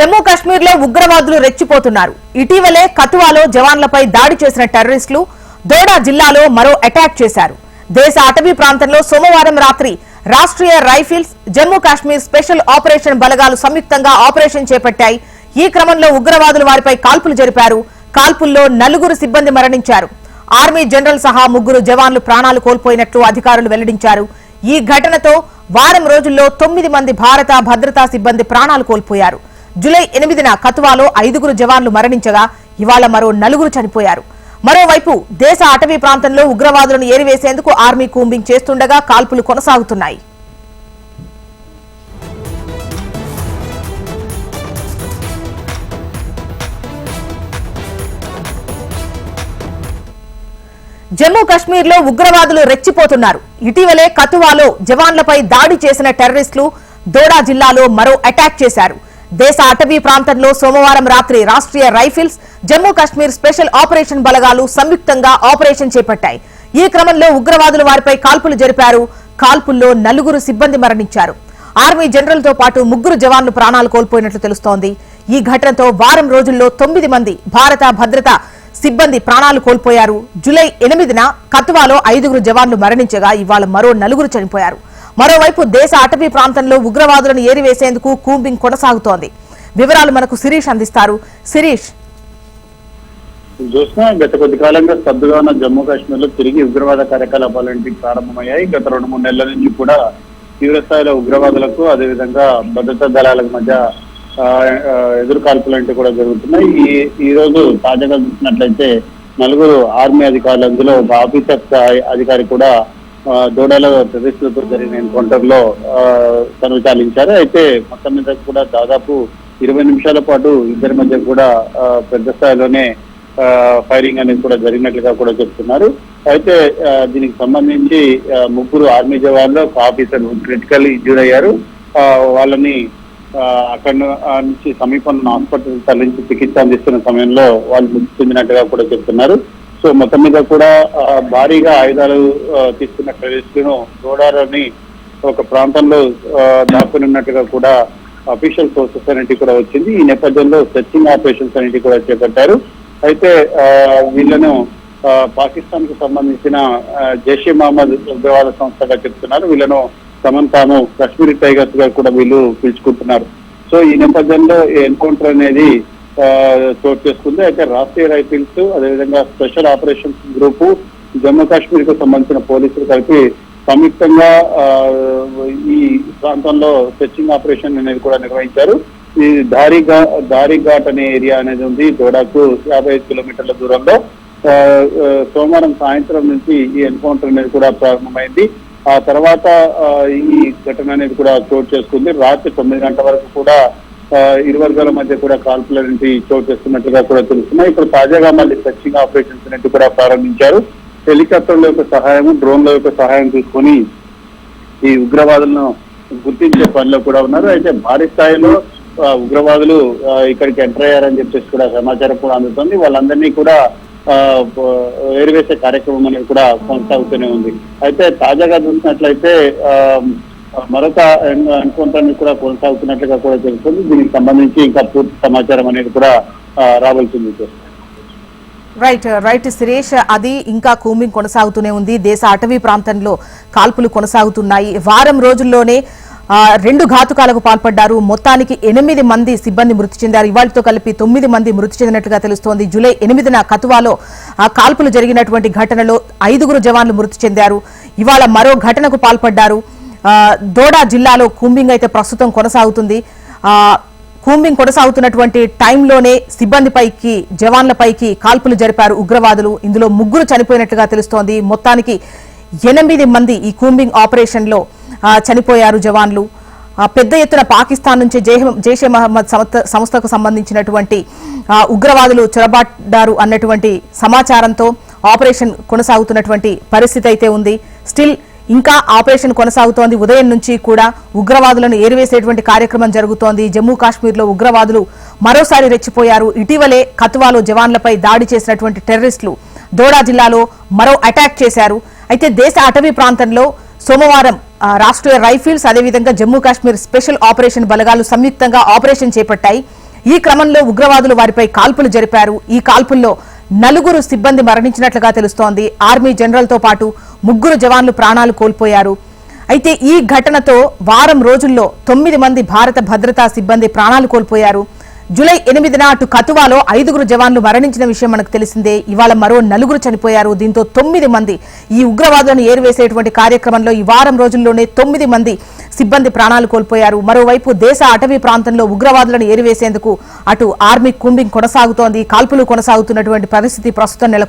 జమ్మూ కాశ్మీర్లో ఉగ్రవాదులు రెచ్చిపోతున్నారు. ఇటీవలే కతువాలో జవాన్లపై దాడి చేసిన టెర్రరిస్టులు దోడా జిల్లాలో మరో అటాక్ చేశారు. దేశ అటవీ ప్రాంతంలో సోమవారం రాత్రి Rashtriya rifles Jammu Kashmir special operation బలగాలు సంయుక్తంగా ఆపరేషన్ చేపట్టాయి. ఈ క్రమంలో ఉగ్రవాదులు వారిపై కాల్పులు జరిపారు. కాల్పుల్లో నలుగురు సిబ్బంది మరణించారు. ఆర్మీ జనరల్ సహా ముగ్గురు జవాన్లు ప్రాణాలు కోల్పోయినట్లు అధికారులు వెల్లడించారు. ఈ ఘటనతో వారం రోజుల్లో తొమ్మిది మంది భారత భద్రతా సిబ్బంది ప్రాణాలు కోల్పోయారు. జూలై ఎనిమిదిన కతువాలో ఐదుగురు జవాన్లు మరణించగా ఇవాళ మరో నలుగురు చనిపోయారు. మరోవైపు దేశ అటవీ ప్రాంతంలో ఉగ్రవాదులను ఏరివేసేందుకు ఆర్మీ కూంబింగ్ చేస్తుండగా కాల్పులు కొనసాగుతున్నాయి. జమ్మూ కాశ్మీర్లో ఉగ్రవాదులు రెచ్చిపోతున్నారు. ఇటీవలే కతువాలో జవాన్లపై దాడి చేసిన టెర్రరిస్టులు దోడా జిల్లాలో మరో అటాక్ చేశారు. దేశ అటవీ ప్రాంతంలో సోమవారం రాత్రి Rashtriya rifles Jammu Kashmir special operation బలగాలు సంయుక్తంగా ఆపరేషన్ చేపట్టాయి. ఈ క్రమంలో ఉగ్రవాదులు వారిపై కాల్పులు జరిపారు. కాల్పుల్లో నలుగురు సిబ్బంది మరణించారు. ఆర్మీ జనరల్తో పాటు ముగ్గురు జవాన్లు ప్రాణాలు కోల్పోయినట్లు తెలుస్తోంది. ఈ ఘటనతో వారం రోజుల్లో తొమ్మిది మంది భారత భద్రత సిబ్బంది ప్రాణాలు కోల్పోయారు. జూలై ఎనిమిదిన కత్వాలో ఐదుగురు జవాన్లు మరణించగా ఇవాళ మరో నలుగురు చనిపోయారు. మరోవైపు దేశ అటవీ ప్రాంతంలో ఉగ్రవాదులను ఏరివేసేందుకు కూంబింగ్ కొనసాగుతోంది. వివరాలు మనకు శిరీష్ అందిస్తారు. శిరీష్. చూసినా గత కొద్ది కాలంగా స్తబ్దుగా ఉన్న జమ్మూ కాశ్మీర్లో తిరిగి ఉగ్రవాద కార్యకలాపాలు ప్రారంభమయ్యాయి. గత రెండు మూడు నెలల నుంచి కూడా తీవ్ర స్థాయిలో ఉగ్రవాదులకు అదేవిధంగా భద్రతా దళాలకు మధ్య ఆ, ఎదురు కాల్పులంటే కూడా జరుగుతున్నాయి. ఈ ఈ రోజు తాజాగా చూసినట్లయితే నలుగురు ఆర్మీ అధికారులు అందులో ఒక ఆఫీసర్ అధికారి కూడా ఆ, దోడలో టెర్రరిస్టులతో జరిగిన ఎన్కౌంటర్లో ఆ, తను చాలించారు అయితే మొత్తం మీద కూడా దాదాపు ఇరవై నిమిషాల పాటు ఇద్దరి మధ్య కూడా పెద్ద స్థాయిలోనే ఆ, ఫైరింగ్ అనేది కూడా జరిగినట్లుగా కూడా చెప్తున్నారు. అయితే దీనికి సంబంధించి ముగ్గురు ఆర్మీ జవాన్లు ఒక ఆఫీసర్ క్రిటికల్ ఇంజూర్ అయ్యారు. ఆ, వాళ్ళని అక్కడ నుంచి సమీపంలో హాస్పిటల్ తరలించి చికిత్స అందిస్తున్న సమయంలో వాళ్ళు మృతి చెందినట్టుగా కూడా చెప్తున్నారు. సో మొత్తం మీద కూడా భారీగా ఆయుధాలు తీసుకున్న టెర్రరిస్టులను దోడారని ఒక ప్రాంతంలో దాక్కునున్నట్టుగా కూడా అఫీషియల్ సోర్సెస్ అనేది కూడా వచ్చింది. ఈ నేపథ్యంలో సెర్చింగ్ ఆపరేషన్స్ అనేటివి కూడా చేపట్టారు. అయితే ఆ, వీళ్ళను పాకిస్తాన్కు సంబంధించిన జైషే మహమ్మద్ ఉగ్రవాద సంస్థగా చెప్తున్నారు. వీళ్ళను తమను తాము కాశ్మీర్ టైగర్స్గా కూడా వీళ్ళు పిలుచుకుంటున్నారు. సో ఈ నేపథ్యంలో ఎన్కౌంటర్ అనేది చోటు చేసుకుంది. అయితే రాష్ట్రీయ రైఫిల్స్ అదేవిధంగా స్పెషల్ ఆపరేషన్స్ గ్రూపు జమ్మూ కాశ్మీర్కు సంబంధించిన పోలీసులు కలిపి సంయుక్తంగా ఆ, ఈ ప్రాంతంలో సెర్చింగ్ ఆపరేషన్ అనేది కూడా నిర్వహించారు. ఈ దారిగా దారిఘాట్ అనే ఏరియా అనేది ఉంది. దోడాకు యాభై ఐదు కిలోమీటర్ల దూరంలో. ఆ, సోమవారం సాయంత్రం నుంచి ఈ ఎన్కౌంటర్ అనేది కూడా ప్రారంభమైంది. ఆ తర్వాత ఈ ఘటన అనేది కూడా చోటు చేసుకుంది. రాత్రి తొమ్మిది గంటల వరకు కూడా ఇరు వర్గాల మధ్య కూడా కాల్పుల నుంచి చోటు చేస్తున్నట్టుగా కూడా తెలుస్తున్నాయి. ఇప్పుడు తాజాగా మళ్ళీ సర్చింగ్ ఆపరేషన్స్ అనేది కూడా ప్రారంభించారు. హెలికాప్టర్ల యొక్క సహాయం డ్రోన్ల యొక్క సహాయం తీసుకొని ఈ ఉగ్రవాదులను గుర్తించే పనిలో కూడా ఉన్నారు. అయితే భారీ స్థాయిలో ఉగ్రవాదులు ఇక్కడికి ఎంటర్ అయ్యారని చెప్పేసి కూడా సమాచారం కూడా అందుతుంది. వాళ్ళందరినీ కూడా ఆ, ఏరివేసే కార్యక్రమం అనేది కూడా కొనసాగుతూనే ఉంది. అయితే తాజాగా చూసినట్లయితే ఆ, మరొక ఎన్కౌంటర్ కూడా కొనసాగుతున్నట్లుగా కూడా తెలుస్తుంది. దీనికి సంబంధించి ఇంకా పూర్తి సమాచారం అనేది కూడా రావాల్సింది రైట్ రైట్ సురేష్ అది ఇంకా కూమింగ్ కొనసాగుతూనే ఉంది. దేశ అటవీ ప్రాంతంలో కాల్పులు కొనసాగుతున్నాయి. వారం రోజుల్లోనే రెండు ఘాతుకాలకు పాల్పడ్డారు. మొత్తానికి ఎనిమిది మంది సిబ్బంది మృతి చెందారు. ఇవాళతో కలిపి తొమ్మిది మంది మృతి చెందినట్లుగా తెలుస్తోంది. జూలై ఎనిమిదిన కతువాలో ఆ కాల్పులు జరిగినటువంటి ఘటనలో ఐదుగురు జవాన్లు మృతి చెందారు. ఇవాళ మరో ఘటనకు పాల్పడ్డారు. దోడా జిల్లాలో కూంబింగ్ అయితే ప్రస్తుతం కొనసాగుతుంది. కూంబింగ్ కొనసాగుతున్నటువంటి టైంలోనే సిబ్బందిపైకి జవాన్లపైకి కాల్పులు జరిపారు ఉగ్రవాదులు. ఇందులో ముగ్గురు చనిపోయినట్లుగా తెలుస్తోంది. మొత్తానికి ఎనిమిది మంది ఈ కూంబింగ్ ఆపరేషన్లో చనిపోయారు జవాన్లు. పెద్ద ఎత్తున పాకిస్తాన్ నుంచి జైషే మహమ్మద్ సంస్థ- సంస్థకు సంబంధించినటువంటి ఉగ్రవాదులు చొరబాటారు అన్నటువంటి సమాచారంతో ఆపరేషన్ కొనసాగుతున్నటువంటి పరిస్థితి అయితే ఉంది. స్టిల్ ఇంకా ఆపరేషన్ కొనసాగుతోంది. ఉదయం నుంచి కూడా ఉగ్రవాదులను ఏరివేసేటువంటి కార్యక్రమం జరుగుతోంది. జమ్మూ కాశ్మీర్లో ఉగ్రవాదులు మరోసారి రెచ్చిపోయారు. ఇటీవలే కతువాలో జవాన్లపై దాడి చేసినటువంటి టెర్రరిస్టులు దోడా జిల్లాలో మరో అటాక్ చేశారు. అయితే దేశ అటవీ ప్రాంతంలో సోమవారం రాష్ట్రీయ రైఫిల్స్ అదేవిధంగా జమ్మూ కాశ్మీర్ స్పెషల్ ఆపరేషన్ బలగాలు సంయుక్తంగా ఆపరేషన్ చేపట్టాయి. ఈ క్రమంలో ఉగ్రవాదులు వారిపై కాల్పులు జరిపారు. ఈ కాల్పుల్లో నలుగురు సిబ్బంది మరణించినట్లుగా తెలుస్తోంది. ఆర్మీ జనరల్తో పాటు ముగ్గురు జవాన్లు ప్రాణాలు కోల్పోయారు. అయితే ఈ ఘటనతో వారం రోజుల్లో తొమ్మిది మంది భారత భద్రతా సిబ్బంది ప్రాణాలు కోల్పోయారు. జూలై ఎనిమిదిన అటు కతువాలో ఐదుగురు జవాన్లు మరణించిన విషయం మనకు తెలిసిందే. ఇవాళ మరో నలుగురు చనిపోయారు. దీంతో తొమ్మిది మంది ఈ ఉగ్రవాదులను ఏరివేసేటువంటి కార్యక్రమంలో ఈ వారం రోజుల్లోనే తొమ్మిది మంది సిబ్బంది ప్రాణాలు కోల్పోయారు. మరోవైపు దేశ అటవీ ప్రాంతంలో ఉగ్రవాదులను ఏరివేసేందుకు అటు ఆర్మీ కుంబింగ్ కొనసాగుతోంది. కాల్పులు కొనసాగుతున్నటువంటి పరిస్థితి ప్రస్తుతం నెలకొంది